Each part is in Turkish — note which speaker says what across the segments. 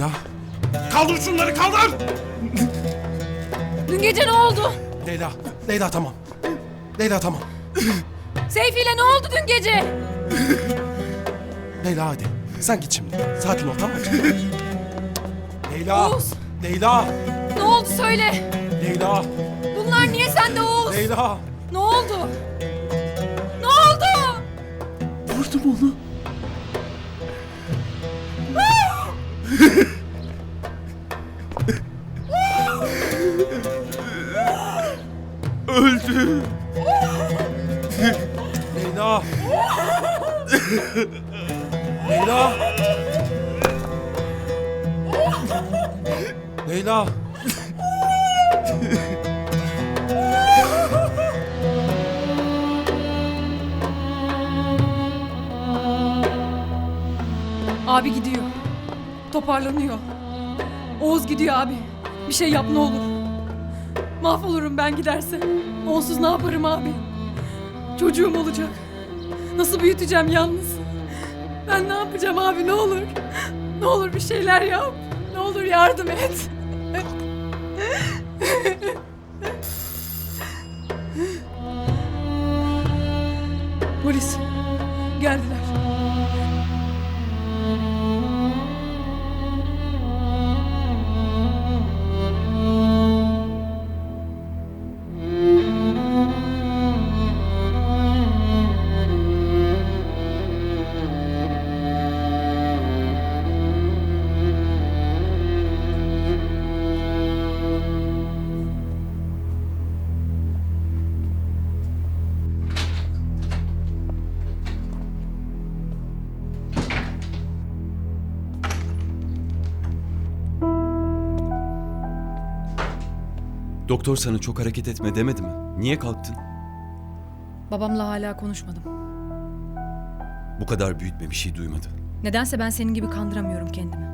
Speaker 1: Leyla. Kaldır şunları kaldır.
Speaker 2: Dün gece ne oldu?
Speaker 1: Leyla. Leyla tamam. Leyla tamam.
Speaker 2: Seyfi ile ne oldu dün gece?
Speaker 1: Leyla hadi. Sen git şimdi. Sakin ol tamam mı? Leyla.
Speaker 2: Oğuz.
Speaker 1: Leyla.
Speaker 2: Ne oldu söyle.
Speaker 1: Leyla.
Speaker 2: Bunlar niye sende Oğuz?
Speaker 1: Leyla.
Speaker 2: Ne oldu? Ne oldu?
Speaker 1: Vurdum onu. Leyla. Leyla.
Speaker 2: Abi gidiyor. Toparlanıyor. Oğuz gidiyor abi. Bir şey yap ne olur. Mahvolurum ben giderse. Onsuz ne yaparım abi? Çocuğum olacak. Nasıl büyüteceğim yalnız? Ben ne yapacağım abi ne olur? Ne olur bir şeyler yap. Ne olur yardım et. Polis. Geldiler.
Speaker 3: Doktor sana çok hareket etme demedi mi? Niye kalktın?
Speaker 2: Babamla hala konuşmadım.
Speaker 3: Bu kadar büyütme bir şey duymadı.
Speaker 2: Nedense ben senin gibi kandıramıyorum kendimi.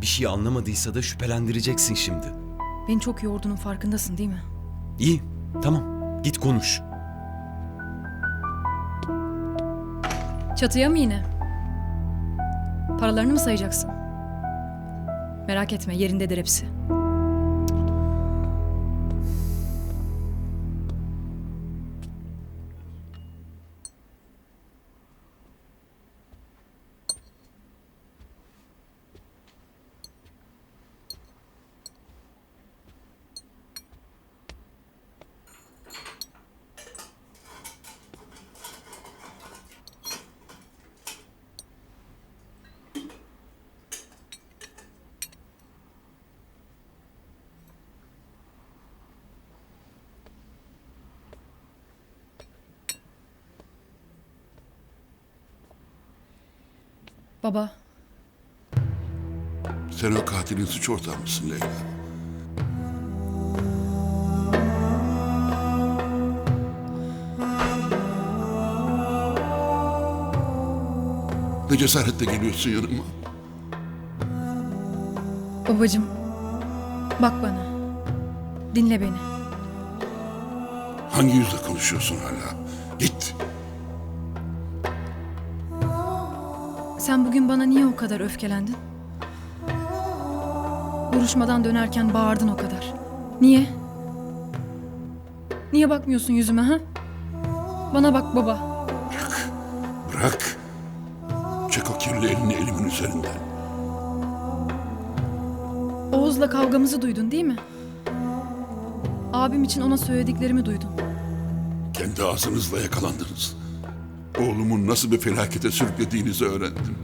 Speaker 3: Bir şey anlamadıysa da şüphelendireceksin şimdi.
Speaker 2: Beni çok yorduğunun farkındasın değil mi?
Speaker 3: İyi, tamam. Git konuş.
Speaker 2: Çatıya mı yine? Paralarını mı sayacaksın? Merak etme yerindedir hepsi. Baba,
Speaker 4: Sen o katilin suç ortağı mısın Leyla? Ne cesaretle geliyorsun yanıma?
Speaker 2: babacığım. Bak bana. Dinle beni.
Speaker 4: Hangi yüzle konuşuyorsun hala? Git.
Speaker 2: Sen bugün bana niye o kadar öfkelendin? Duruşmadan dönerken bağırdın o kadar. Niye? Niye bakmıyorsun yüzüme ha? Bana bak baba.
Speaker 4: Bırak. Çek o kirli elini elimin üzerinden.
Speaker 2: Oğuz'la kavgamızı duydun değil mi? Abim için ona söylediklerimi duydun.
Speaker 4: Kendi ağzınızla yakalandınız. Oğlumun nasıl bir felakete sürüklediğinizi öğrendim.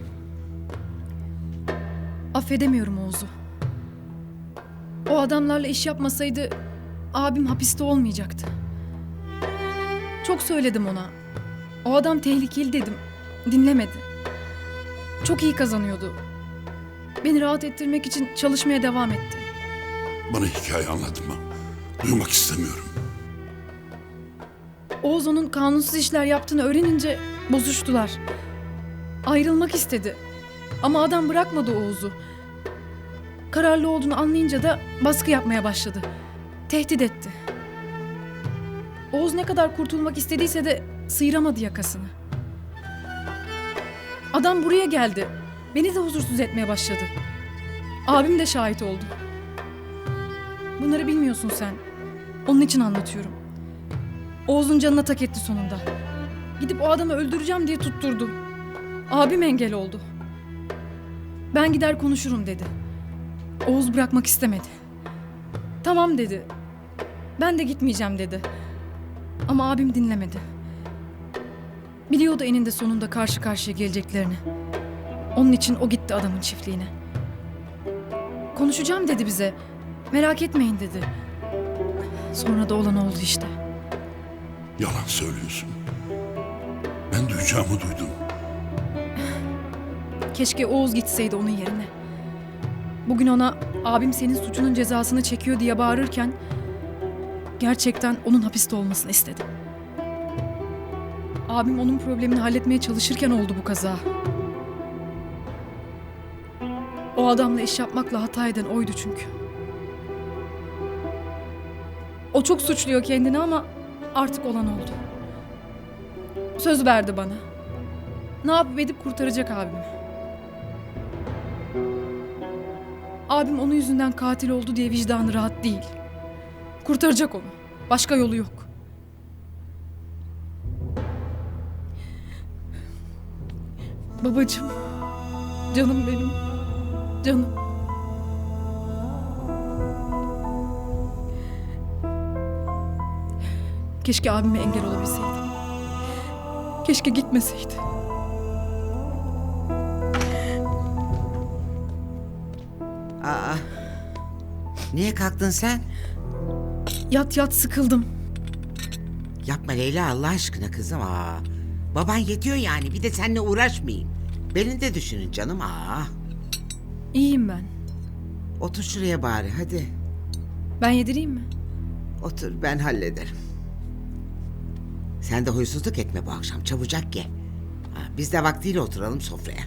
Speaker 2: Affedemiyorum Oğuz'u. O adamlarla iş yapmasaydı abim hapiste olmayacaktı. Çok söyledim ona. O adam tehlikeli dedim. Dinlemedi. Çok iyi kazanıyordu. Beni rahat ettirmek için çalışmaya devam etti.
Speaker 4: Bana hikaye anlatma. Duymak istemiyorum.
Speaker 2: Oğuz kanunsuz işler yaptığını öğrenince bozuştular. Ayrılmak istedi. Ama adam bırakmadı Oğuz'u. Kararlı olduğunu anlayınca da baskı yapmaya başladı. Tehdit etti. Oğuz ne kadar kurtulmak istediyse de sıyıramadı yakasını. Adam buraya geldi. Beni de huzursuz etmeye başladı. Abim de şahit oldu. Bunları bilmiyorsun sen. Onun için anlatıyorum. Oğuz'un canına tak etti sonunda. Gidip o adamı öldüreceğim diye tutturdu. Abim engel oldu. Ben gider konuşurum dedi. Oğuz bırakmak istemedi. Tamam dedi. Ben de gitmeyeceğim dedi. Ama abim dinlemedi. Biliyordu eninde sonunda karşı karşıya geleceklerini. Onun için o gitti adamın çiftliğine. Konuşacağım dedi bize. Merak etmeyin dedi. Sonra da olan oldu işte.
Speaker 4: Yalan söylüyorsun. Ben duyacağımı duydum.
Speaker 2: Keşke Oğuz gitseydi onun yerine. Bugün ona abim senin suçunun cezasını çekiyor diye bağırırken gerçekten onun hapiste olmasını istedim. Abim onun problemini halletmeye çalışırken oldu bu kaza. O adamla iş yapmakla hata eden oydu çünkü. O çok suçluyor kendini ama artık olan oldu. Söz verdi bana. Ne yapıp edip kurtaracak abimi. Abim onun yüzünden katil oldu diye vicdanı rahat değil. Kurtaracak onu. Başka yolu yok. Babacığım. Canım benim. Canım. Keşke abime engel olabilseydim. Keşke gitmeseydi.
Speaker 5: Aa. Niye kalktın sen?
Speaker 2: Yat yat sıkıldım.
Speaker 5: Yapma Leyla Allah aşkına kızım. Aa. Baban yetiyor yani bir de seninle uğraşmayayım. Beni de düşünün canım. Aa.
Speaker 2: İyiyim ben.
Speaker 5: Otur şuraya bari hadi.
Speaker 2: Ben yedireyim mi?
Speaker 5: Otur ben hallederim. Sen de huysuzluk etme bu akşam çabucak ye. Ha, biz de vaktiyle oturalım sofraya.